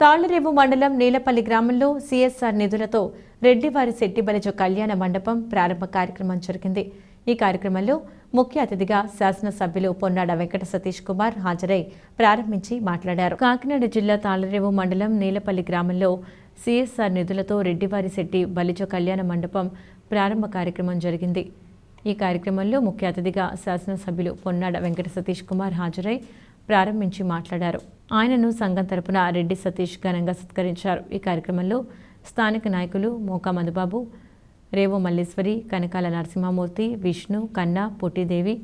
తాళ్ళరేవు మండలం నీలపల్లి గ్రామంలో సీఎస్ఆర్ నిధులతో రెడ్డివారి శెట్టిబలిజ కళ్యాణ మండపం ప్రారంభ కార్యక్రమం జరిగింది. ఈ కార్యక్రమంలో ముఖ్య అతిథిగా శాసనసభ్యులు పొన్నాడ వెంకట సతీష్ కుమార్ హాజరై ప్రారంభించి మాట్లాడారు. కాకినాడ జిల్లా తాళ్ళరేవు మండలం నీలపల్లి గ్రామంలో సీఎస్ఆర్ నిధులతో రెడ్డివారి శెట్టి బలిజ కళ్యాణ మండపం ప్రారంభ కార్యక్రమం జరిగింది. ఈ కార్యక్రమంలో ముఖ్య అతిథిగా శాసనసభ్యులు పొన్నాడ వెంకట సతీష్ కుమార్ హాజరై ప్రారంభించి మాట్లాడారు. ఆయనను సంఘం తరపున రెడ్డి సతీష్ ఘనంగా సత్కరించారు. ఈ కార్యక్రమంలో స్థానిక నాయకులు మోకా మధుబాబు రేవో మల్లేశ్వరి కనకాల నరసింహమూర్తి విష్ణు కన్నా పొట్టిదేవి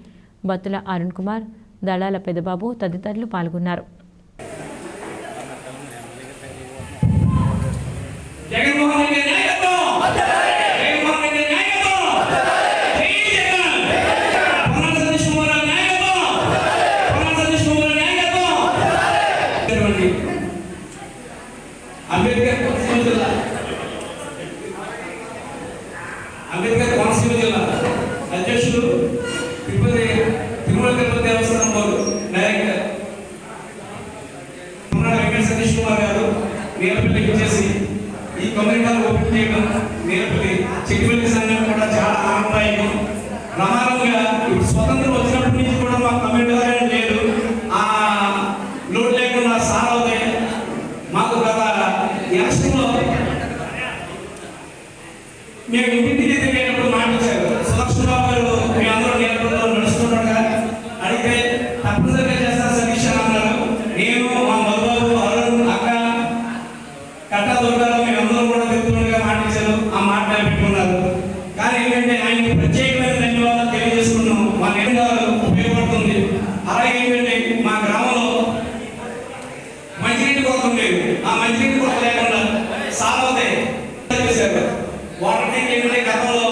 బత్తుల అరుణ్ కుమార్ దళాల పెదబాబు తదితరులు పాల్గొన్నారు. అంబేద్కర్ కోనసీమ జిల్లా. అంబేద్కర్ కోనసీమ జిల్లా. అధ్యక్షుడు తిరుపతి తిరుమల తిరుపతి దేవస్థానం వారు డైరెక్టర్ వెంకట సతీష్ కుమార్ గారు నేలపల్లి వచ్చేసి ఈ కమ్యూనిటీలు ఓపెన్ చేయడం నేలపల్లి. చెట్టుపల్లి సంఘం కూడా చాలా ఆనందదాయకం ప్రమాదంగా ఇప్పుడు స్వతంత్రం వచ్చినప్పటి నుంచి కూడా మా కమ్యూనిటీ అనేది లేదు ఆ లోటు లేకుండా సార్ అవుతాయి మాకు గత ఎలక్షన్లో మేము ఇంటింటికి తిరిగేటప్పుడు మాట్లాడారు సులక్షణ బాబు గారు మీ అందరూ నేర్పడంలో నడుస్తుండగా అడిగితే తప్పనిసరిగా చేస్తా సతీష్ అని అన్నారు. నేను మా మధుబాబు అరుణ్ అక్క కట్టా దొరకారు మేము అందరూ కూడా చెప్తున్నట్టుగా మాట్లాడారు ఆ మాట పెట్టుకున్నారు. కానీ ఏంటంటే ఆయనకి ప్రత్యేకమైన ధన్యవాదాలు తెలియజేసుకున్నాం మా నిర్ణయాలు ఉపయోగపడుతుంది. అలాగే ఏంటంటే మా గ్రామంలో మంచినీటి కొరత లేదు ఆ మంచినీటి కొరత లేకుండా సాలవతే వాటర్ ట్యాంక్ ఏంటంటే గతంలో